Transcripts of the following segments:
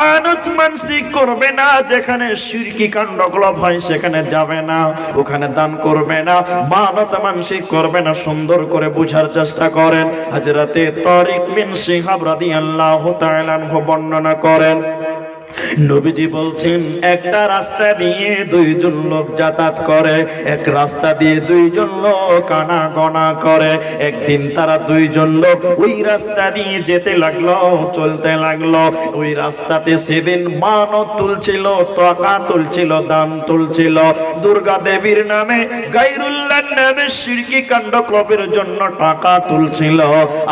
মানত মানসিক করবে না, যেখানে সিরকি কাণ্ডগুলো হয় সেখানে যাবে না, ওখানে দান করবে না মানত মানসিক করবে না, সুন্দর করে বুঝার চেষ্টা করেন। হাজরাতে তরিক বিন সিহাব রাদিয়াল্লাহু তাআলা বর্ণনা করেন নবীজি বলছেন, একটা রাস্তা দিয়ে দুইজন লোক যাতায়াত করে, এক রাস্তা দিয়ে দুইজন লোক আনা গনা করে, একদিন তারা দুইজন লোক ওই রাস্তা দিয়ে যেতে লাগল, চলতে লাগল। ওই রাস্তাতে সেদিন মানত তুলছিল, টাকা তুলছিল, দান তুলছিল। দুর্গা দেবীর নামে গাইরুল্লাহ নামে সিরকি কাণ্ড ক্লবের জন্য টাকা তুলছিল।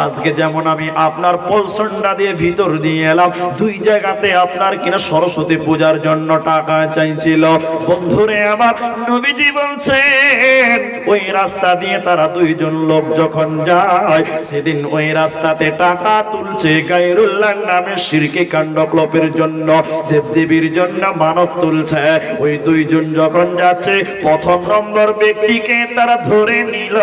আজকে যেমন আমি আপনার পলসন্ডা দিয়ে ভিতর দিয়ে এলাম, দুই জায়গাতে আপনার কিনা সরস্বতী পূজার জন্য টাকা চাইছিল। বন্ধুরে, আমার নবীজি বলছেন, ওই রাস্তা দিয়ে তারা দুইজন লোক যখন যায়, সেদিন ওই রাস্তাতে টাকা তুলছে গাইরুল্লাহ নামে সিরকি কাণ্ড ক্লবের জন্য, দেবদেবীর জন্য মানব তুলছে। ওই দুইজন যখন যাচ্ছে, প্রথম নম্বর ব্যক্তিকে তারা ধরে নিল।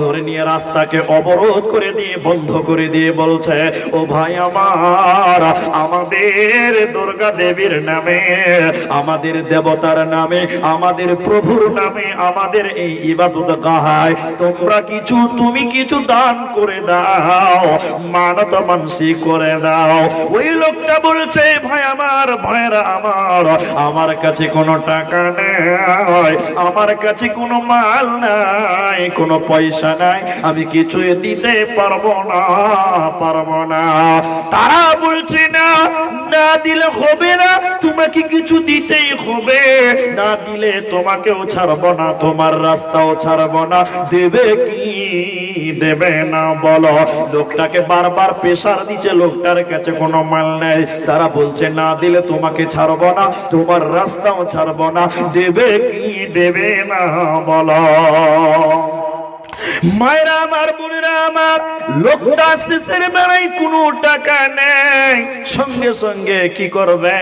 ধরে নিয়ে রাস্তাকে অবরোধ করে দিয়ে, বন্ধ করে দিয়ে বলছে, ও ভাই আমার, আমাদের দুর্গা দেবীর নামে, আমাদের দেবতার নামে, আমাদের প্রভুর নামে, আমাদের এই ইবাদত গাহায়। তোমরা কিছু, তুমি কিছু দান করে দাও, মানত মানসি করে দাও। ওই লোকটা বলছে, ভাই আমার ভাইরা আমার আমার কাছে কোনো টাকা নাই, আমার কাছে কোনো মাল নাই, কোনো পয়সা নাই, আমি কিছুই দিতে পারব না পারব না। তারা বলছে, না না দিলে হবে না, তোমাকে কিছু দিতেই হবে। না দিলে তোমাকেও ছাড়বো না, তোমার রাস্তাও ছাড়বো না। দেবে কি? দেবে না, বলো। লোকটাকে বারবার প্রেসার দিচ্ছে, লোকটার কাছে কোনো মাল নেই। তারা বলছে, না দিলে তোমাকে ছাড়বো না, তোমার রাস্তাও ছাড়বো না। দেবে কি? দেবে না, বলো। মায়েরা আমার, বোনেরা আমার, লোকটা শেষের বেলায় কোনো টাকা নেই সঙ্গে সঙ্গে কি করবে?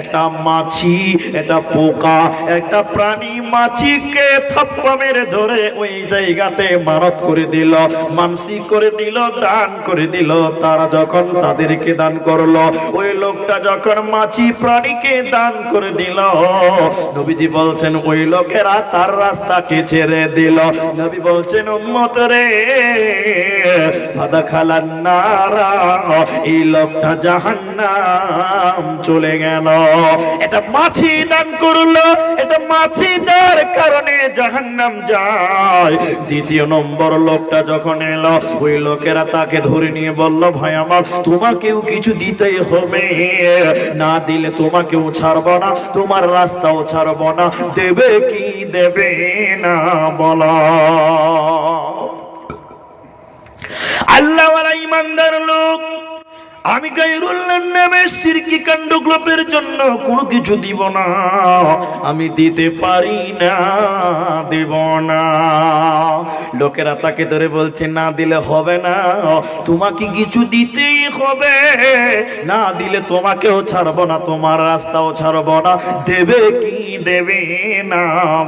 একটা মাছি, একটা পোকা, একটা প্রাণী মাছিকে থাপ্পা মেরে ধরে ওই জায়গাতে মানত করে দিল মানসিক করে দিল, দান করে দিল। তারা যখন তাদেরকে দান করল, ওই লোকটা যখন মাছি প্রাণীকে দান করে দিল, নবীজি বলছেন, ওই লোকেরা তার রাস্তাকে ছেড়ে দিল। নবী বলছেন উম্মত রে। ফাদা নারা, এই লোকটা জাহান্নাম চলে গেল। এটা মাছি দান করল, এটা মাছি দেওয়ার কারণে জাহান্নাম যায়। দ্বিতীয় নম্বর লোকটা যখন এলো, ওই লোকেরা তাকে ধরে নিয়ে বলল, ভাই আমার, তোমাকেও কিছু দিতেই হবে। না দিলে তোমাকেও ছাড়বো না, তোমার রাস্তাও ছাড়বো না। দেবে কি দেবে না, বলা। আল্লাহ ইমানদার লোক আমি গাইরুল্লাহ নামে সিরকি কাণ্ড গ্লোপের জন্য কোনো কিছু দিব না। আমি দিতে পারি না, দেব না। লোকেরা তাকে ধরে বলছে, না দিলে হবে না, তোমাকে কিছু দিতেই হবে। না দিলে তোমাকেও ছাড়বো না, তোমার রাস্তাও ছাড়বো না। দেবে কি, দেবে না,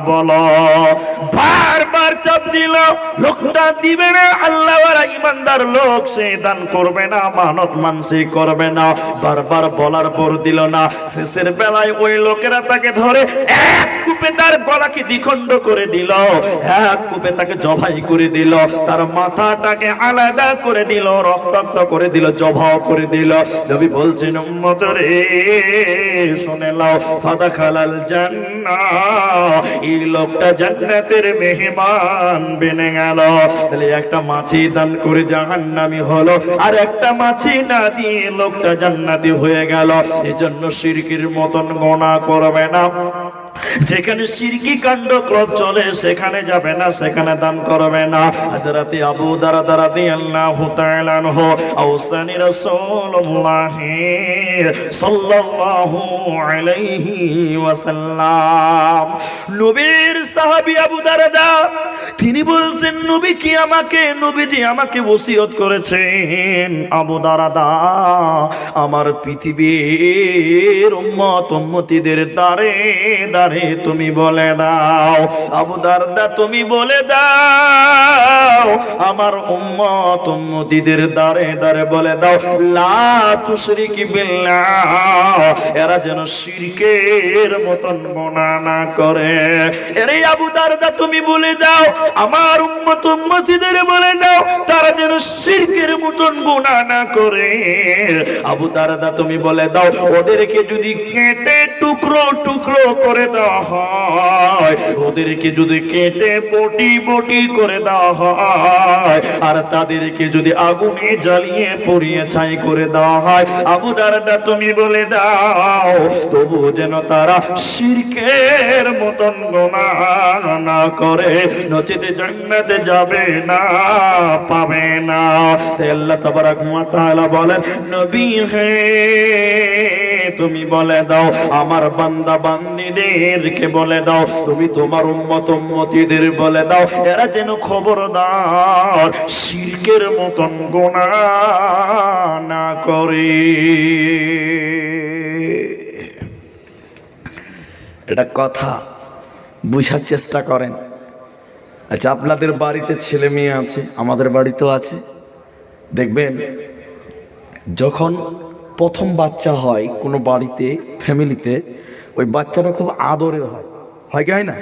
বলো। বারবার চাপ দিল, লোকটা দিবে না আল্লাহ ইমানদার লোক, সে দান করবে না, মানত মানসি করবে না। বারবার বলার পর দিল না। শেষের বেলায় ওই লোকেরা তাকে ধরে এক কূপে তার গলাকে দ্বিখণ্ড করে দিল, এক কূপে তাকে জবাই করে দিল, তার মাথাটাকে আলাদা করে দিল, রক্তাক্ত করে দিল জবাও করে দিল। নবী বলছেন, উম্মত রে, শুনে লাও ফাদা খালাল এই লোকটা জান্নাতের মেহমান বেনে গেল। তাহলে একটা মাছি দান করে জাহান্নামী হলো, আর একটা মাছি না দিয়ে লোকটা জান্নাতি হয়ে গেল। এজন্য শিরকির মতন গণা করবে না। যেখানে সিরকি কাণ্ড ক্রব চলে, সেখানে যাবে না, সেখানে দান করবে না। হযরতে আবু দারা দারা দিয়াল্লাহু তাআলা আনহু, আওসানি রাসূলুল্লাহ সাল্লাল্লাহু আলাইহি ওয়াসাল্লাম। নবীর সাহাবী আবু দারদা, তিনি বলছেন, নবী কি আমাকে নবীজি আমাকে ওসিয়ত করেছেন? আবু দারাদা, আমার পৃথিবীর উম্মত উম্মতিদের দারে দারে তুমি বলে দাও আবু দারদা তুমি বলে দাও, আমার উম্মত উম্মতিদের দারে দারে বলে দাও, লা তুশরিকি বিল্লাহ, এরা যেন শিরকের মতন গোনা না করে। এরে আবু দারদা তুমি বলে দাও, আমার উম্মত উম্মতিদের বলে দাও, তারা যেন শিরকের মতন গোনা না করে। আবু দারদা তুমি বলে দাও, ওদেরকে যদি কেটে টুকরো টুকরো করে হয়। ওদেরকে যদি কেটে বটি বটি করে দেওয়া হয়, আর তাদেরকে যদি আগুনে জ্বালিয়ে পুড়িয়ে ছাই করে দেওয়া হয়, আবু দারদা তুমি বলে দাও, তবু যেন তারা শিরকের মতন গোনা না করে, নচেতে জান্নাতে যাবে না, পাবে না। আল্লাহ তাবারাক ওয়া বলেন, নবী হে তুমি বলে দাও, আমার বান্দা বান্দিদেরকে বলে দাও, তুমি তোমার উম্মত উম্মতিদের বলে দাও, এরা যেন খবরদার শিরকের মতন গোনা না করে। এটা কথা বুঝার চেষ্টা করেন। আচ্ছা আপনাদের বাড়িতে ছেলে মেয়ে আছে? আমাদের বাড়িতেও আছে। দেখবেন, যখন প্রথম বাচ্চা হয় কোনো বাড়িতে ফ্যামিলিতে ওই বাচ্চাটা খুব আদরের হয়। হয় কি হয় না?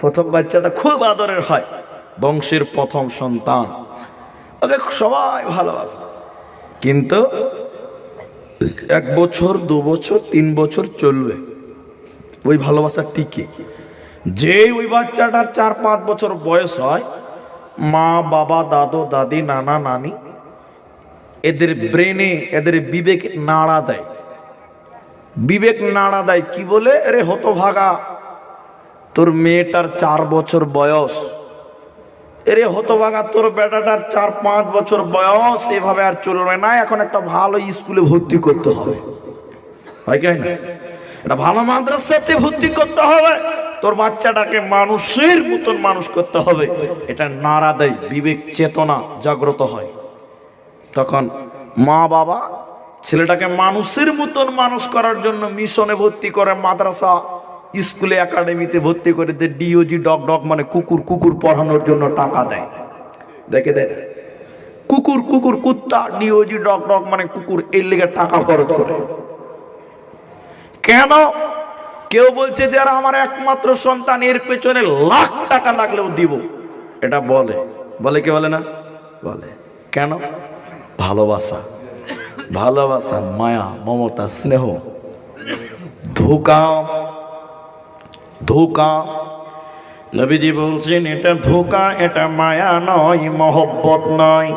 প্রথম বাচ্চাটা খুব আদরের হয় বংশের প্রথম সন্তান। ওকে সবাই ভালোবাসে। কিন্তু এক বছর দু বছর তিন বছর চলবে। ওই ভালোবাসা টিকে। যে ওই বাচ্চাটার চার পাঁচ বছর বয়স হয় মা বাবা দাদু দাদি নানা নানি এদের ব্রেনে এদের বিবেক নাড়া দেয়। বিবেক নাড়া দেয় কি বলে? রে হতো ভাগা তোর মেয়েটার চার বছর বয়স। এরে হতভাগা, তোর বেটাটার চার পাঁচ বছর বয়স। এভাবে আর চলবে না, এখন একটা ভালো স্কুলে ভর্তি করতে হবে। হয় একটা ভালো মাদ্রাসাতে ভর্তি করতে হবে। তোর বাচ্চাটাকে মানুষের মতন মানুষ করতে হবে। এটা নাড়া দেয়, বিবেক চেতনা জাগ্রত হয়। তখন মা বাবা ছেলেটাকে মানুষের মতন মানুষ করার জন্য মিশনে ভর্তি করে, মাদ্রাসা, স্কুলে, একাডেমিতে ভর্তি করে যে ডিওজি ডগ ডগ মানে কুকুর কুকুর পড়ানোর জন্য টাকা দেয়। দেখে দেয় কুকুর কুকুর, কুত্তা ডিওজি ডগ ডগ মানে কুকুর, এর লেগে টাকা খরচ করে। কেন? কেউ বলছে যে, আর আমার একমাত্র সন্তান, এর পেছনে লাখ টাকা লাগলেও দিব। এটা বলে। বলে কে বলে না? বলে। কেন? ভালোবাসা ভালোবাসা, মায়া, মমতা, স্নেহ। ধোকা ধোকা। নবীজি বলছেন, এটা ধোকা, এটা মায়া নয়, মহব্বত নয়।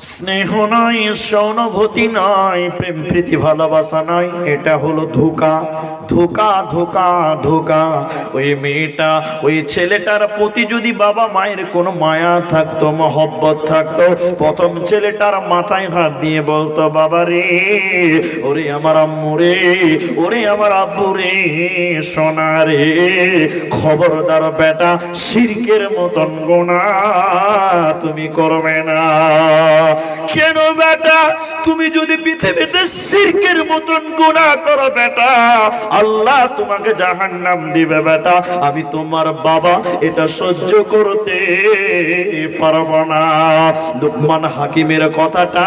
স্নেহ নয় সহানুভূতি নয় প্রেম প্রীতি ভালোবাসা নয় এটা হলো ধোকা। ধোকা ধোকা ধোকা। ওই মেয়েটা, ওই ছেলেটার প্রতি যদি বাবা মায়ের কোনো মায়া থাকতো, মহব্বত থাকতো, প্রথম ছেলেটার মাথায় হাত দিয়ে বলতো, বাবা রে, ওরে আমার আম্মু রে, ওরে আমার আব্বু রে, সোনা রে, খবরদার বেটা শিরকের মতন গোনা, তুমি করবে না। কেন বেটা তুমি যদি পৃথিবীতে শিরকের মতন গুণা করো বেটা, আল্লাহ তোমাকে জাহান্নাম দিবে বেটা। আমি তোমার বাবা, এটা সহ্য করতে পারব না। লুকমান হাকিমের কথাটা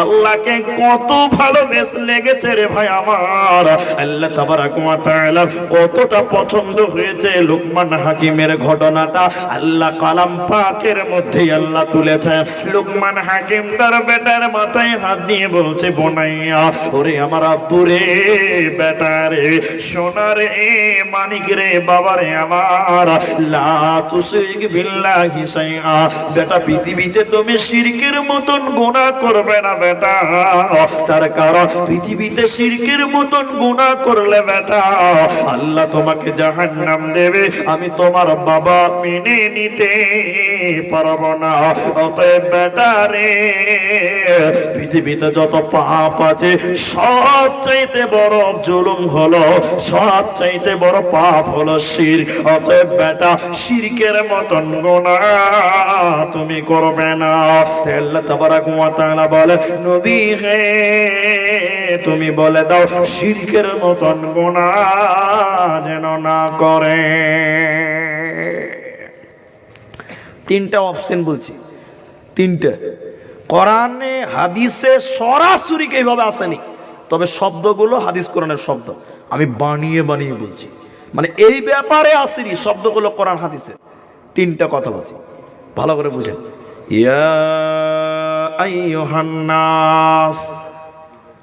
আল্লাহকে কত ভালোবেস লেগেছে রে ভাই আমার। আল্লাহ তাআলা কতটা পছন্দ হয়েছে লুকমান হাকিমের ঘটনাটা। আল্লাহ কালাম পাকের মধ্যে আল্লাহ তুলেছে। লুকমান হাকিম তার বেটার মাথায় দিয়ে বলছে, বোনাইয়া, ওরে আমার আব্বু রে, বেটা রে মানিক রে, বাবা রে আমার বেটা, পৃথিবীতে তুমি মতন গুনাহ করবে না বেটা, তার কারণ পৃথিবীতে মতন গুনাহ করলে বেটা, আল্লাহ তোমাকে জাহান্নাম দেবে, আমি তোমার বাবা মেনে নিতে পারব না, অতএব বেটা রে পৃথিবীতে যত পাপ আছে, সব চাইতে বড় জুলুম হলো, সব চাইতে বড় পাপ হলো শির। অতএব বেটা, শিরকের মতন গোনা তুমি করবে না। আল্লাহ তাবারাক ওয়া তাআলা বলে, নবী হে, তুমি বলে দাও, শিরকের মতন গোনা যেন না করে। তিনটা অপশন বলছি। তিনটে। কোরআনে, হাদিসে সরাসরি এইভাবে আসেনি? তবে শব্দগুলো হাদিস কোরআনের শব্দ। আমি বানিয়ে বানিয়ে বলছি। মানে এই ব্যাপারে আসেনি, শব্দগুলো কোরআন, হাদিসে। তিনটা কথা বলছি। ভালো করে বুঝেন।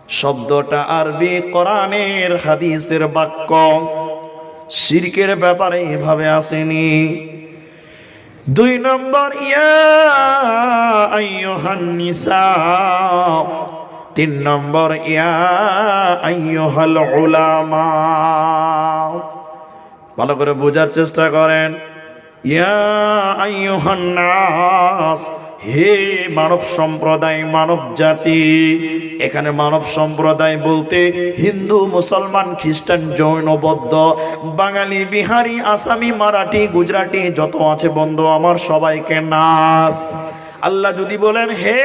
শব্দটা আরবি কোরআনের হাদিসের বাক্য। শিরকের ব্যাপারে এভাবে আসেনি। দুই নম্বর ইয়া তিন নম্বর ইয়া ভালো করে বোঝার চেষ্টা করেন। ইয়া আইয়ুহান নাস। হে মানব সম্প্রদায়, মানব জাতি, এখানে মানব সম্প্রদায় বলতে হিন্দু, মুসলমান, খ্রিস্টান, জৈন, বৌদ্ধ, বাঙালি, বিহারি, আসামি, মারাঠি, গুজরাটি, যত আছে বন্ধু, আমার সবাইকে নাস। আল্লাহ যদি বলেন, হে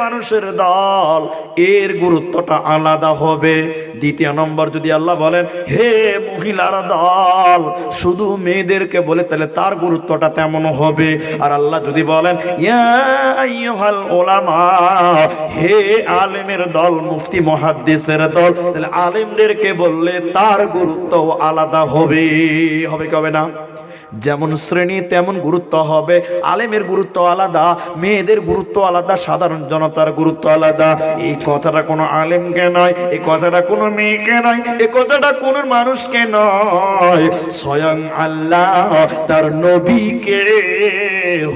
মানুষের দল, এর গুরুত্বটা আলাদা হবে। দ্বিতীয় নম্বর যদি আল্লাহ বলেন, হে মহিলার দল, শুধু মেয়েদেরকে বলে তাহলে তার গুরুত্বটা তেমন হবে। আর আল্লাহ যদি বলেন হে আলেমের দল, মুফতি মহাদ্দেশের দল, তাহলে আলেমদেরকে বললে তার গুরুত্ব আলাদা হবে। হবে কবে না? যেমন শ্রেণি তেমন গুরুত্ব হবে। আলেমের গুরুত্ব আলাদা, মেয়েদের গুরুত্ব আলাদা, সাধারণ জনতার গুরুত্ব আলাদা। এই কথাটা কোনো আলেমকে নয়, এই কথাটা কোনো মেয়েকে নয় এ কথাটা কোনো মানুষকে নয়। স্বয়ং আল্লাহ তার নবীকে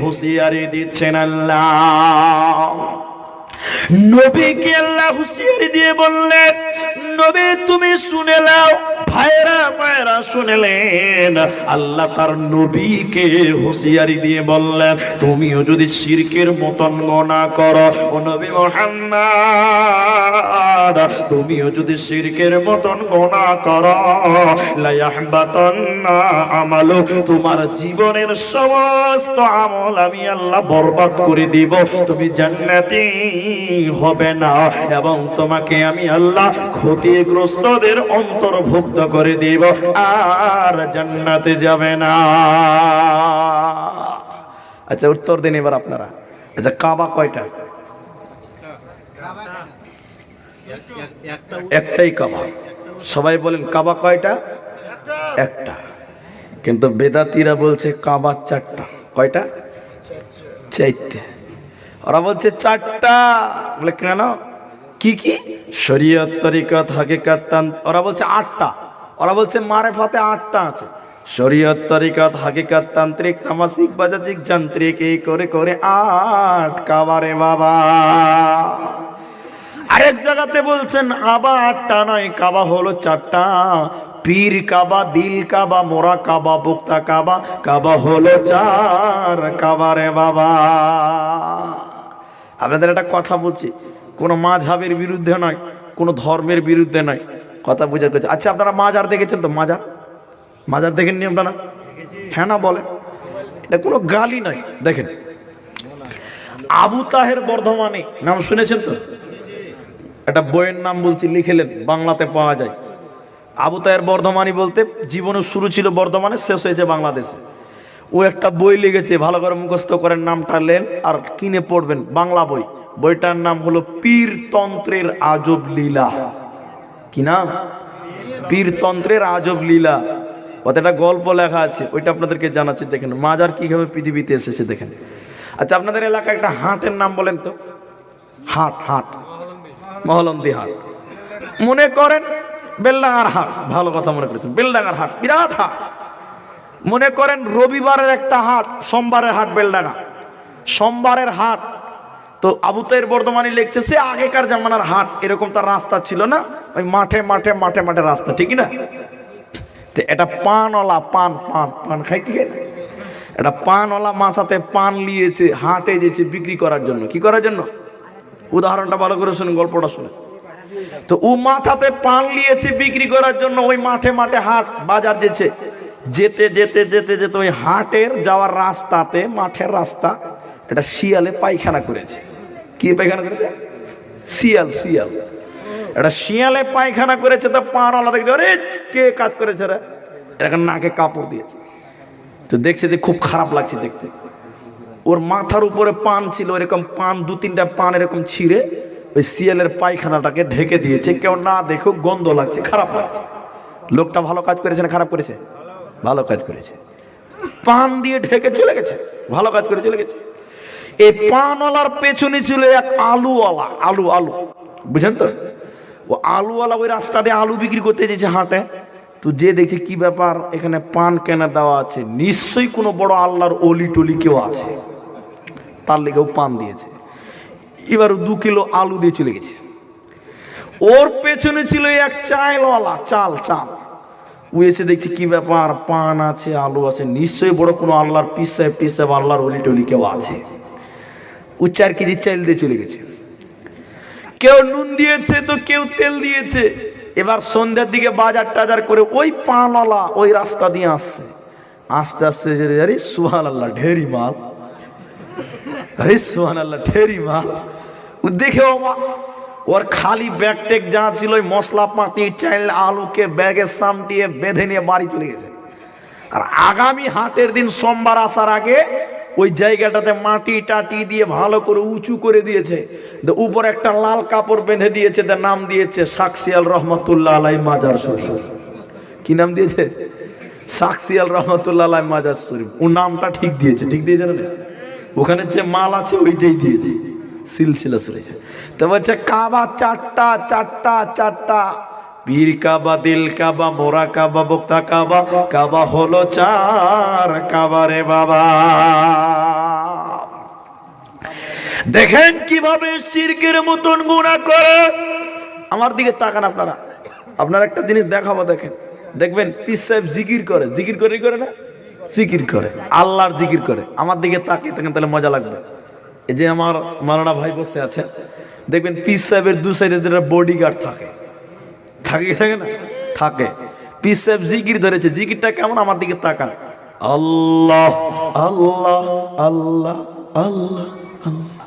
হুঁশিয়ারি দিচ্ছেন আল্লাহ। নবীকে আল্লাহ হুঁশিয়ারি দিয়ে বললেন, নবী, তুমি শুনে নাও, ভাইরা ভাইরা শুনেলেন আল্লাহ তার নবীকে হুঁশিয়ারি দিয়ে বললেন, তুমিও যদি শিরকের মতন গণা করো, ও নবী মোহাম্মদ, তুমিও যদি শিরকের মতন গণা করো, লায়াহবাতান্না আমালু তোমার জীবনের সমস্ত আমল আমি আল্লাহ বরবাদ করে দিব। তুমি জান্নাতি হবে না। এবং তোমাকে আমি আল্লাহ ক্ষতিগ্রস্তদের অন্তর্ভুক্ত করে দিব। আর জান্নাতে যাবে না। আচ্ছা উত্তর দিন এবার আপনারা। আচ্ছা কাবা কয়টা? একটাই কাবা। সবাই বলেন, কাবা কয়টা? একটা। কিন্তু বেদাতিরা বলছে, কাবা চারটা। কয়টা? চারটে। ওরা বলছে, চারটা। বলে, কেন কি কি? শরীয়ত তরিকত, হাকিকাত ওরা বলছে, আটটা। ওরা বলছে মারে ফাতে আটটা আছে। শরীয়ত তরিকত, হাকিকত, তান্ত্রিক, তামাসিক, বাজাজিক, যান্ত্রিক, এই করে করে আট। কাবারে বাবা। আরেক জায়গাতে বলছেন, আবা আটটা নয়, কাবা হলো চারটা। পীর কাবা, দিল কাবা, মোরা কাবা, বুক্তা কাবা কাবা হলো চার। কাবারে বাবা। আপনাদের একটা কথা বলছি, কোনো মাঝাবের বিরুদ্ধে নয়, কোনো ধর্মের বিরুদ্ধে নয়, কথা বুঝে করছে আচ্ছা আপনারা মাজার দেখেছেন তো? মাজার মাজার দেখেননি আপনারা? হ্যাঁ না বলে এটা কোনো গালি নয়, দেখেন। আবু তাহের বর্ধমানে, নাম শুনেছেন তো? একটা বইয়ের নাম বলছি, লিখেলেন, বাংলাতে পাওয়া যায়। আবু তাহের বর্ধমানি বলতে, জীবনের শুরু ছিল বর্ধমানে, শেষ হয়েছে বাংলাদেশে। ও একটা বই লিখেছে ভালো করে মুখস্থ করেন নামটা লেন আর কিনে পড়বেন, বাংলা বই। বইটার নাম হলো পীরতন্ত্রের আজব লীলা। কি নাম পীরতন্ত্রের আজব লীলা। ওতে একটা গল্প লেখা আছে, ওইটা আপনাদেরকে জানাচ্ছি, দেখেন, মাজার কীভাবে পৃথিবীতে এসেছে, দেখেন। আচ্ছা আপনাদের এলাকায় একটা হাটের নাম বলেন তো? হাট হাট। মহলন্দি হাট। মনে করেন বেলডাঙ্গার হাট, ভালো কথা মনে করেছেন, বেলডাঙ্গার হাট, বিরাট হাট। মনে করেন রবিবারের একটা হাট, সোমবারের হাট বেলডাঙ্গা। সোমবারের হাট, তো আবুতাইর বর্ধমানি লিখছে, সে আগেকার জামানার হাট। এরকম তার রাস্তা ছিল না? ওই মাঠে মাঠে মাঠে মাঠে রাস্তা ঠিক না? তো এটা পানওয়ালা, পান পান পান খাই কি খাই না? একটা পানওয়ালা মাথাতে পান নিয়েছে হাটে যেছে বিক্রি করার জন্য। কি করার জন্য? উদাহরণটা ভালো করে শুনুন, গল্পটা শুনে তো ও মাথাতে পান নিয়েছে বিক্রি করার জন্য, ওই মাঠে মাঠে হাট, বাজার যেছে। যেতে যেতে যেতে যেতে ওই হাটের যাওয়ার রাস্তাতে, মাঠের রাস্তা, এটা শিয়ালে পায়খানা করেছে। কি পায়খানা করেছে? শিয়াল শিয়াল। এটা শিয়ালে পায়খানা করেছে তো পানওয়ালা দেখছে, আরে, কে কাজ করেছে রে? এখন নাকে কাপড় দিয়েছে। তো দেখছে যে খুব খারাপ লাগছে দেখতে। ওর মাথার উপরে পান ছিল, এরকম পান, দু তিনটা পান এরকম ছিঁড়ে ওই শিয়ালের পায়খানাটাকে ঢেকে দিয়েছে। কেউ না দেখো গন্ধ লাগছে, খারাপ লাগছে। লোকটা ভালো কাজ করেছে না খারাপ করেছে? ভালো কাজ করেছে। পান দিয়ে ঢেকে চলে গেছে। ভালো কাজ করে চলে গেছে। এই পানওয়ালার পেছনে ছিল এক আলুওয়ালা আলু আলু। বুঝেন তো? ও আলুওয়ালা ওই রাস্তা দিয়ে আলু বিক্রি করতে যেছে হাটে। তো যে দেখছে কি ব্যাপার এখানে পান কেনা দেওয়া আছে। নিশ্চয়ই কোনো বড় আল্লাহর অলি টলি কেউ আছে। তার লেগেও পান দিয়েছে। এবার দু কিলো আলু দিয়ে চলে গেছে। ওর পেছনে ছিল এক চালওয়ালা চাল চাল। ও এসে দেখছি কি ব্যাপার, পান আছে, আলু আছে। নিশ্চয়ই বড় কোনো আল্লাহর পিস সাহেব টিস সাহেব আল্লাহর অলি টলি কেউ আছে। ও চার কেজি চাল দিয়ে চলে গেছে। কেউ নুন দিয়েছে তো কেউ তেল দিয়েছে। এবার সন্ধ্যার দিকে বাজার টাজার করে ওই পানওয়ালা ওই রাস্তা দিয়ে আসছে। আস্তে আস্তে যে আরে সুহান আল্লাহ ঢেরি মাল। আরে সুহান আল্লাহ ঢেরি মাল। দেখে অবাক। ওর খালি ব্যাগ টেক যা ছিল, ওই মশলা পাতি চাইল আলুকে ব্যাগের সামটিয়ে বেঁধে নিয়ে বাড়ি চলে গেছে। আর আগামী হাটের দিন সোমবার আসার আগে ওই জায়গাটাতে মাটি টাটি দিয়ে ভালো করে উঁচু করে দিয়েছে। উপর একটা লাল কাপড় বেঁধে দিয়েছে তার নাম দিয়েছে সাকসিয়াল রহমতুল্লাহ আলাই মাজার শরীফ। কি নাম দিয়েছে? সাকসিয়াল রহমতুল্লাহ আলাই মাজার শরীফ। ও নামটা ঠিক দিয়েছে ঠিক দিয়েছে না? ওখানে যে মাল আছে, ওইটাই দিয়েছে। সিলসিলা চলেছে তো বলছে, কাবা চারটা চারটা চারটা। পীর কাবা, দিল কাবা, মোরা কাবা, বক্তা কাবা কাবা হলো চার, কাবা রে বাবা। দেখেন কীভাবে শিরকের মতন গুণা করে। আমার দিকে তাকান আপনারা। আপনার একটা জিনিস দেখাবো, দেখেন। দেখবেন পিস সাহেব জিকির করে। জিকির করে করে না? জিকির করে। আল্লাহর জিকির করে। আমার দিকে তাকিয়ে থাকেন, তাহলে মজা লাগবে। এই যে আমার মারানা ভাই বসে আছে, দেখবেন পিস সাহেবের দু সাইডে বডি গার্ড থাকে। থাকে থাকে না? থাকে। পিস সাহেব জিকির ধরেছে, জিকিরটা কেমন আমার দিকে তাকান। আল্লাহ আল্লাহ আল্লাহ আল্লাহ আল্লাহ।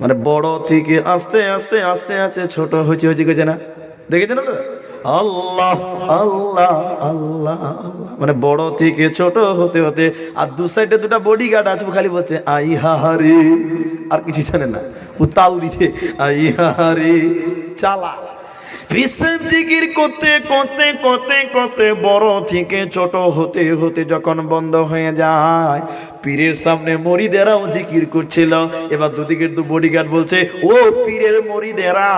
মানে বড় থেকে আস্তে আস্তে আস্তে আস্তে ছোট হয়েছে হয়েছে গেছে না। দেখেছেন আপনারা? আল্লাহ আল্লাহ আল্লাহ মানে বড় থেকে ছোট হতে হতে আর দু সাইডে দুটা বডি গার্ড আছে খালি বলছে, আই হাহারে। আর কিছু জানে না। ও তাল দিছে, আই হাহারে। চালা বিশ্বের জিকির করতে করতে করতে করতে বড় থেকে ছোট হতে হতে যখন বন্ধ হয়ে যায়, পীরের সামনে মরিদেরাও জিকির করছিল। এবার দুদিকের দু বডিগার্ড বলছে, ও পীরের মরিদেরা,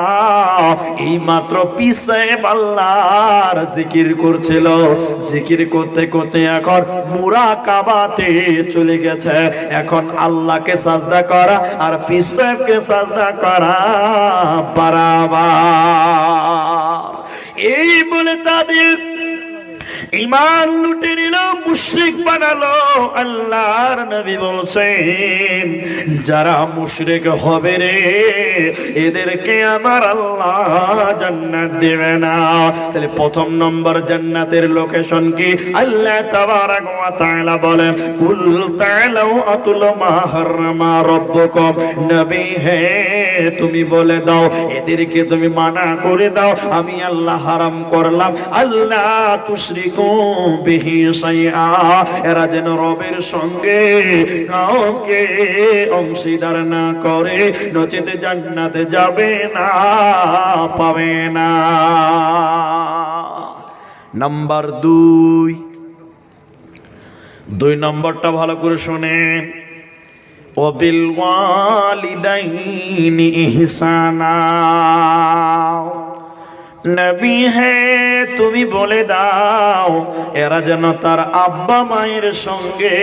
এই মাত্র পিসায় আল্লাহর জিকির করছিল। জিকির করতে করতে এখন মুরা কাবাতে চলে গেছে। এখন আল্লাহকে সাজদা করা আর পিসাবকে সাজদা করা বারাবার। এই বলে তাদের ইমান লুটে নিল, মুশরিক বানালো, আল্লাহর নবী বলছেন, যারা মুশরিক হবে রে, এদেরকে আমার আল্লাহ জান্নাত দেবে না। তাহলে প্রথম নম্বর জান্নাতের লোকেশন কি? আল্লাহ তাবারাক ওয়া তাআলা বলেন, কুল তাআলাউ আতুল মা হাররামা রাব্বুকুম। নবী, হে তুমি বলে দাও, এদেরকে তুমি মানা করে দাও, আমি আল্লাহ হারাম করলাম। আল্লাহ তুশরিকু যেন রবের সঙ্গে কাউকে অংশীদার না করে, নচেত জান্নাতে যাবে না, পাবে না। নাম্বার দুই। দুই নম্বরটা ভালো করে শোনেন। ওবিল ওয়ালিদাইনি ইহসানা। নবী হে, তুমি বলে দাও, এরা যেন তার আব্বা মায়ের সঙ্গে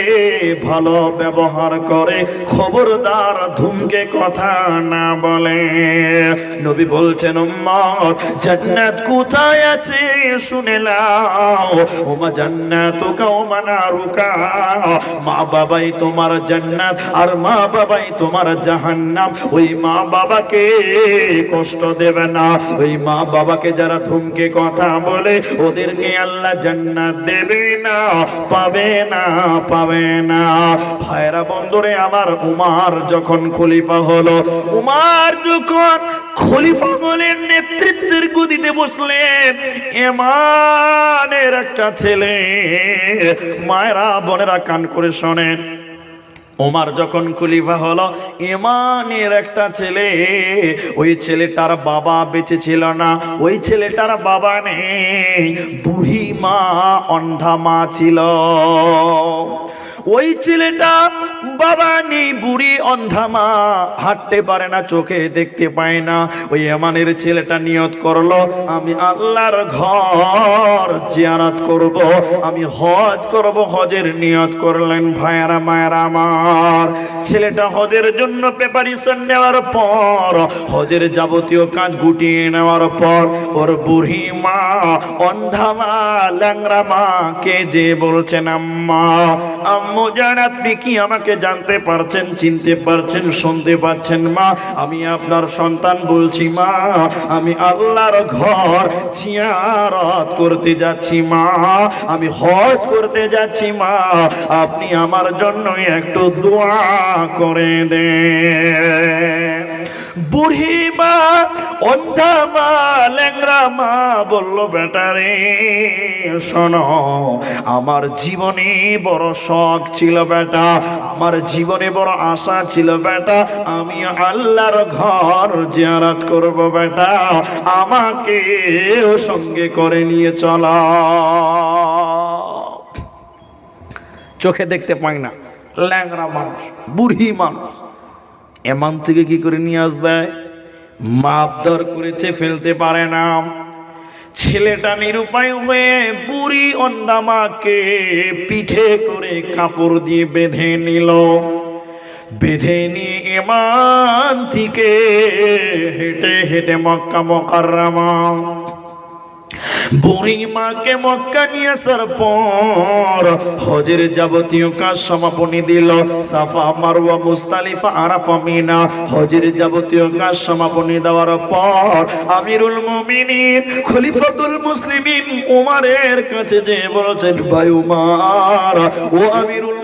ভালো ব্যবহার করে, খবরদার ধুমকে কথা না বলে। নবী বলছেন উম্মত জান্নাত কোথায় আছে শুনে নাও। ওমা জান্নাত ওমা নারুকা মা বাবাই তোমার জান্নাত আর মা বাবাই তোমার জাহান্নাম। ওই মা বাবাকে কষ্ট দেবে না। ওই মা বাবাকে যারা ধুমকে কথা বলে, ওদেরকে আল্লাহ জান্নাত দেবে না, পাবে না পাবে না। ভাইরা বন্ধুরে, আমার উমার যখন খলিফা হলো, উমার যখন খলিফা বলেন, নেতৃত্বের গদিতে বসলেন এমানের একটা ছেলে, মায়েরা, বোনেরা কান করে শোনেন। ওমার যখন খলিফা হলো, ইমানের একটা ছেলে, ওই ছেলেটার বাবা বেঁচে ছিল না, ওই ছেলেটার বাবা নেই, বুড়ি মা, অন্ধা মা ছিল। ওই ছেলেটা বাবা নেই, বুড়ি, অন্ধা মা, হাঁটতে পারে না, চোখে দেখতে পায় না। ওই এমানের ছেলেটা নিয়ত করল, আমি আল্লাহর ঘর জিয়ারত করব, আমি হজ করব। হজের নিয়ত করলেন ভাইয়ারা, মায়েরা আমার। ছেলেটা হজের জন্য প্রিপারেশন নেওয়ার পর, হজের যাবতীয় কাজ গুটিয়ে নেওয়ার পর, ওর বুড়ি মা, অন্ধা মা ল্যাংরা মা, কে যে বলছেন আম্মা, আম্মু জান, আপনি কি আমাকে জানতে পারছেন, চিনতে পারছেন, শুনতে পাচ্ছেন মা? আমি আপনার সন্তান বলছি মা, আমি আল্লাহর ঘর জিয়ারত করতে যাচ্ছি মা, আমি হজ করতে যাচ্ছি মা, আপনি আমার জন্য একটু দোয়া করে দেন বুড়ি মা, অন্ধা মা ল্যাংরা মা বলল বেটারে শোনো, আমার জীবনে বড় শখ ছিল, বেটা। আমার জীবনে বড় আশা ছিল, বেটা। আমি আল্লাহর ঘর জিয়ারাত করব, বেটা। আমাকে সঙ্গে করে নিয়ে চলা। চোখে দেখতে পাই না। ল্যাংরা মানুষ, বুড়ি মানুষ। এমন থেকে কি করে নিয়ে আসবে? মাপদর করেছে, ফেলতে পারে না। ছেলেটা নিরুপায় হয়ে বুড়ি অন্দামাকে পিঠে করে কাপড় দিয়ে বেঁধে নিল। বেঁধে নিয়ে এমান থেকে হেঁটে হেঁটে মক্কা মকাররামা বুড়ি মাকে মক্কা নিয়ে হজের যাবতীয় কাজ সমাপনী দিল। সাফা মুস্তালিফা, আরাফা, মিনা হজের যাবতীয় কাজ সমাপনী দেওয়ার পর আমিরুল খলিফাতুল মুসলিমিন উমারের কাছে যে বলছেন, ভাই উমার, ও আমিরুল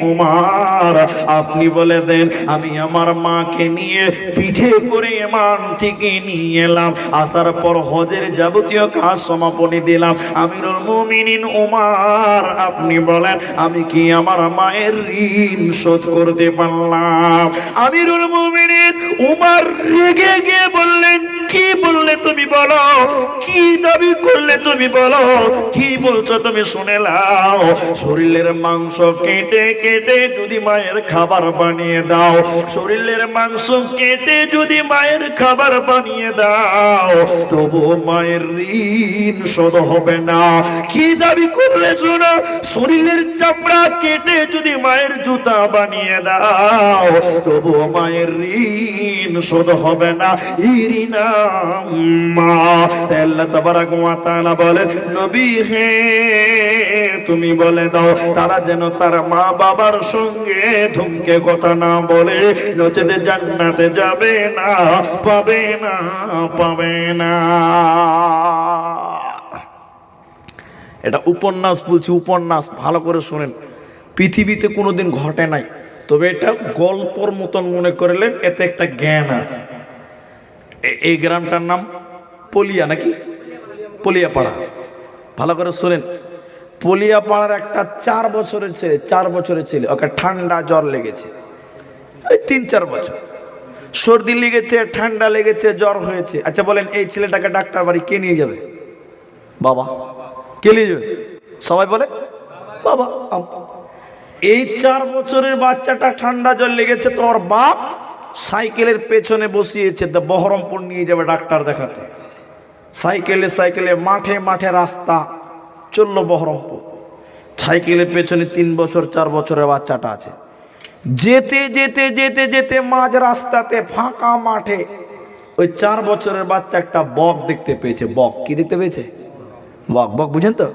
উমার, আপনি বলে দেন, আমি আমার মাকে নিয়ে পিঠে করে এমান থেকে নিয়ে এলাম। আসার পর হজের যাবতীয় কাজ সমাপনী দিলাম। আমিরুল মুমিনিন উমার, আপনি বলেন, আমি কি আমার মায়ের ঋণ শোধ করতে পারলাম? আমিরুল মুমিনিন উমার রেগে গিয়ে বললেন কি বললে তুমি বলো? কি দাবি করলে তুমি বলো? কি বলছো তুমি শুনে নাও। শরীরের মাংস কেটে কেটে যদি মায়ের খাবার বানিয়ে দাও। শরীরের মাংস কেটে যদি মায়ের খাবার বানিয়ে দাও। তবু মায়ের ঋণ শোধ হবে না। কি দাবি করলে শোনো? শরীরের চামড়া কেটে যদি মায়ের জুতা বানিয়ে দাও। তবু মায়ের ঋণ শোধ হবে না। ইরিনা তুমি বলে দাও, তারা যেন তার মা বাবার সঙ্গে ধুমকে কথা না বলে, নচেতে জান্নাতে যাবে না, পাবে না পাবে না। এটা উপন্যাস বলছি, উপন্যাস, ভালো করে শোনেন। পৃথিবীতে কোনোদিন ঘটে নাই, তবে এটা গল্পর মতন মনে করলেন, এতে একটা জ্ঞান আছে। এই গ্রামটার নাম পলিয়া নাকি? পলিয়াপাড়া। ভালো করে শোনেন। পলিয়াপাড়ার একটা চার বছরের ছেলে, চার বছরের ছেলে, ওকে ঠান্ডা জ্বর লেগেছে। ওই তিন চার বছর। সর্দি লেগেছে, ঠান্ডা লেগেছে, জ্বর হয়েছে। আচ্ছা বলেন, এই ছেলেটাকে ডাক্তার বাড়ি কে নিয়ে যাবে? বাবা। কে নিয়ে যাবে? সবাই বলে, বাবা। এই চার বছরের বাচ্চাটা ঠান্ডা জ্বর লেগেছে তো ওর বাপ সাইকেলের পেছনে বসিয়েছে, তা বহরমপুর নিয়ে যাবে ডাক্তার দেখাতে। সাইকেলে সাইকেলে মাঠে মাঠে রাস্তা, চলল বহরমপুর। সাইকেলের পেছনে তিন বছর, চার বছরের বাচ্চাটা আছে। যেতে যেতে যেতে যেতে মাঝ রাস্তাতে ফাঁকা মাঠে ওই চার বছরের বাচ্চা একটা বক দেখতে পেয়েছে। বক কি দেখতে পেয়েছে? বক বক, বুঝেন তো?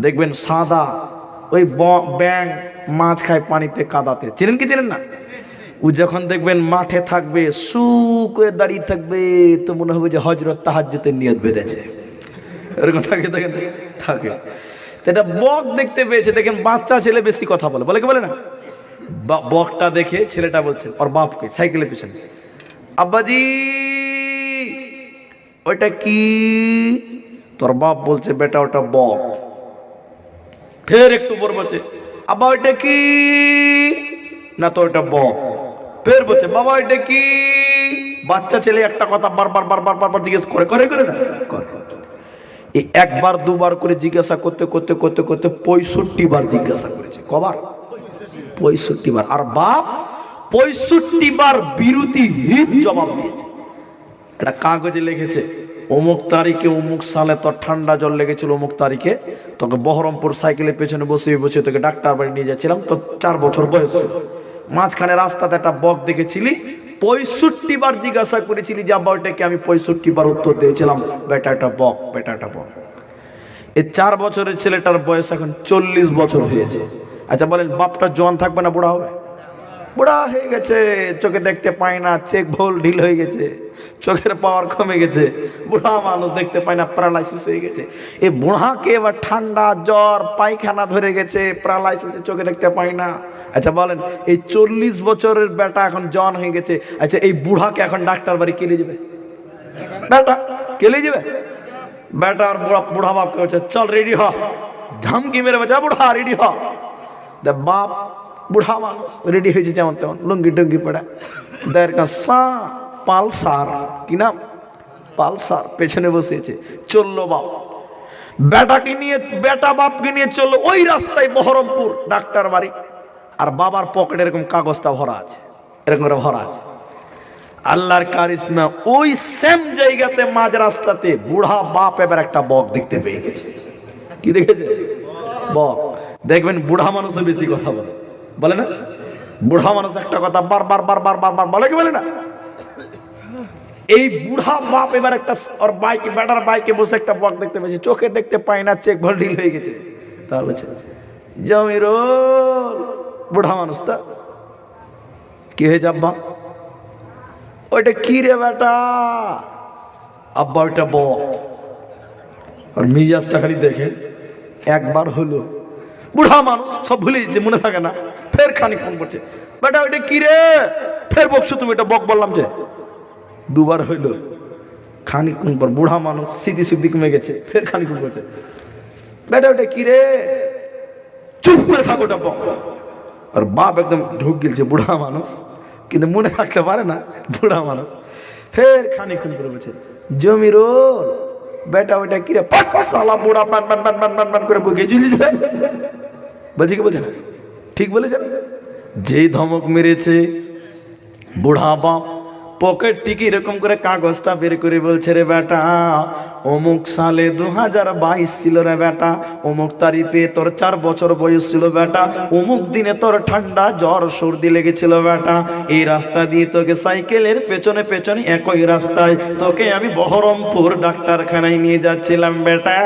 দেখবেন সাদা ওই ব্যাং মাছ খায় পানিতে কাদাতে। চেনেন কি চেনেন না? ও যখন দেখবেন মাঠে থাকবে করে দাঁড়িয়ে থাকবে, তো মনে হবে যে হজরত তাহাজ্জুতের নিয়ত বেঁধেছে। এরকম থাকে থাকে থাকে এটা বক দেখতে পেয়েছে, দেখেন বাচ্চা ছেলে বেশি কথা বলে বলে কি বলে না? বকটা দেখে ছেলেটা বলছেন ওর বাপকে, সাইকেলের পিছনে। আব্বাজি, ওইটা কি? তোর বাপ বলছে, বেটা, ওটা বক। ফের একটু পর বলছে আব্বা, ওইটা কি? না, তো ওইটা বক। ফের বলছে বাবা এটা কি? বাচ্চা ছেলে একটা কথা বারবার বারবার বারবার জিজ্ঞেস করে করে করে না? করে। এই একবার, দুবার করে জিজ্ঞাসা করতে করতে করতে করতে পঁয়ষট্টি বার জিজ্ঞাসা করেছে। কবার? পঁয়ষট্টি বার। আর বাপ পঁয়ষট্টি বার বিরতিহীন জবাব দিয়েছে। এটা কাগজে লিখেছে, অমুক তারিখে অমুক সালে তোর ঠান্ডা জল লেগেছিল অমুক তারিখে। তোকে বহরমপুর সাইকেলের পেছনে বসে বসে তোকে ডাক্তার বাড়ি নিয়ে যাচ্ছিলাম। তোর চার বছর বয়স। মাঝখানে রাস্তাতে একটা বক দেখেছিলি? পঁয়ষট্টি বার জিজ্ঞাসা করেছিলি যে, আব্বা, ওইটাকে আমি পঁয়ষট্টি বার উত্তর দিয়েছিলাম, বেটা একটা বক, বেটা একটা বক। এই চার বছরের ছেলেটার বয়স এখন চল্লিশ বছর হয়েছে। আচ্ছা বলেন, বাপটা জোয়ান থাকবে না, বুড়া হবে? বুড়া হয়ে গেছে। চোখে দেখতে পায় না চেক ভোল ঢিল হয়ে গেছে। চোখের পাওয়ার কমে গেছে। বুড়া মানুষ দেখতে পায় না প্যারালাইসিস হয়ে গেছে। এই বুড়াকে এবার ঠান্ডা জ্বর পায়খানা ধরে গেছে প্যারালাইসিস চোখে দেখতে পায় না। আচ্ছা বলেন এই চল্লিশ বছরের বেটা এখন জন হয়ে গেছে। আচ্ছা এই বুড়াকে এখন ডাক্তার বাড়ি কেলে যাবে? বেটা কেলে যাবে? বেটা আর বুড়া বাপকে বলছে চল রেডি হ। ধমকি মেরে "আ, বুড়া রেডি হ। বাপ বুড়া মানুষ রেডি হয়েছে যেমন তেমন, লুঙ্গি টুঙ্গি পড়া কা সা পালসার কি নাম? পালসার পেছনে বসেছে চলল বাপ। বেটাকে নিয়ে, বেটা বাপকে নিয়ে চলল ওই রাস্তায় বহরমপুর, ডাক্তার বাড়ি। আর বাবার পকেটে এরকম কাগজটা ভরা আছে, এরকম করে ভরা আছে। আল্লাহর কারিশমা ওই সেম জায়গাতে, মাঝ রাস্তাতে বুড়া বাপ এবার একটা বক দেখতে পেয়ে গেছে। কি দেখেছে? বক। দেখবেন বুড়া মানুষের বেশি কথা বলে। বলে না? বুড়া মানুষ একটা কথা বারবার বারবার বারবার বলে কি বলে না? এই বুড়া বাপ এবার একটা ওর বাইকে, বেটার বাইকে বসে একটা বক দেখতে পেয়েছে। চোখে দেখতে পায় না, চেক ভল ঢিল হয়ে গেছে। তা বলছে জমির বুড়া মানুষ তা, কি হয়েছে আব্বা? ওইটা কি রে বেটা? আব্বা, ওইটা বক। আর মিজাজটা খালি দেখে, একবার হলো। বুড়া মানুষ, সব ভুলে যাচ্ছে মনে থাকে না। ফের খানিক ফোন করছে বেটা ওইটা কি রে? ফের বকছো তুমি, এটা বক বললাম যে। দুবার হইল, খানিকক্ষণ পর বুড়া মানুষ স্মৃতি সুদ্ধি কমে গেছে, ফের খানিকক্ষণ করছে বেটা ওটা কি রে? চুপ করে থাকো ওটা বক। আর বাপ একদম ঢুক গেলছে বুড়া মানুষ, কিন্তু মনে রাখতে পারে না বুড়া মানুষ। ফের খানিকক্ষণ করে বলছে, জমির বেটা, ওইটা কি রে? পাট সালা বুড়া পান পান পান পান পান করে বুকে ঝুলি বলছে কি বলছে না ঠিক বলেছেন? যেই ধমক মেরেছে বুড়া বাপ পকেট টিকি এরকম করে কাগজটা বের করে বলছে, রে বেটা, অমুক সালে দু হাজার বাইশ ছিল রে বেটা, অমুক তারিখে তোর চার বছর বয়স ছিল বেটা, অমুক দিনে তোর ঠান্ডা জ্বর, সর্দি লেগেছিল বেটা, এই রাস্তা দিয়ে তোকে সাইকেলের পেছনে পেছনে একই রাস্তায় তোকে আমি বহরমপুর ডাক্তারখানায় নিয়ে যাচ্ছিলাম বেটা,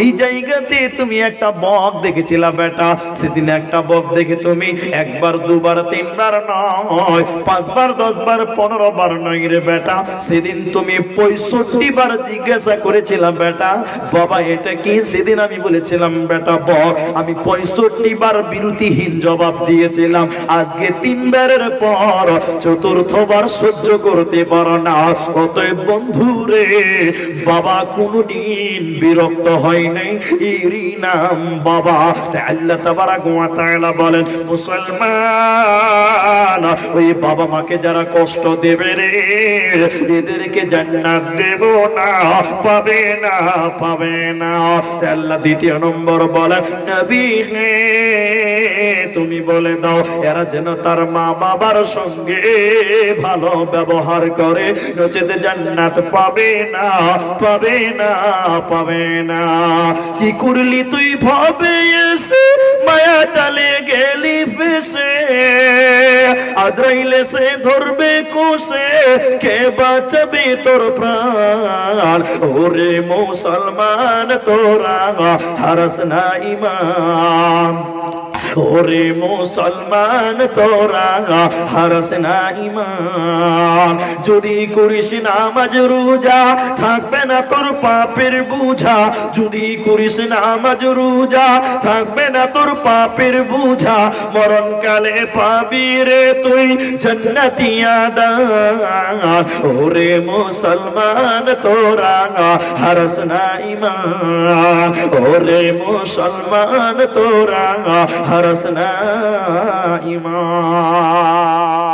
এই জায়গাতে তুমি একটা বক দেখেছিলা বেটা, সেদিন একটা বক দেখে তুমি একবার, দুবার, তিনবার নয়, পাঁচবার, দশবার, পনেরো বার নয় রে বেটা। সেদিন তুমি পঁয়ষট্টি বার জিজ্ঞাসা করেছিলাম, বেটা। বাবা, এটা কি? সেদিন আমি বলেছিলাম, বেটা বক আমি পঁয়ষট্টি বার বিরতিহীন জবাব দিয়েছিলাম। আজকে তিনবারের পর চতুর্থবার সহ্য করতে পারো না। অতএব বন্ধু রে বাবা, কোনদিন বিরক্ত হয় নাই। এরই নাম বাবা। আল্লাহ ওয়া তাআলা বলেন, মুসলমান, ওই বাবা মাকে যারা কষ্ট দেবে এদেরকে জান্নাত দেব না, পাবে না পাবে না। আল্লাহ দ্বিতীয় নম্বর নবী তুমি বলে দাও, এরা যেন তার মা বাবার সঙ্গে ভালো ব্যবহার করে। নচেত জান্নাত পাবে না পাবে না পাবে না। কি করলি তুই ভাবে এসে, মায়া চালে গেলি ফেসে। আজরাইলে সে ধরবে কোষে কে বাঁচবে তোর প্রাণ? ওরে মুসলমান তোরা হারস না ইমান। ওরে মুসলমান তোরা, হারস না ইমান যদি করিস নামাজ রোজা, থাকবে না তোর পাপের বুঝা। যদি করিস নামাজ রোজা, থাকবে না তোর পাপের বুঝা। মরণকালে পাবি রে তুই জন্নতিয়া ওরে মুসলমান তোরা, হারস না ইমান ওরে মুসলমান তোরা হারস না ইমান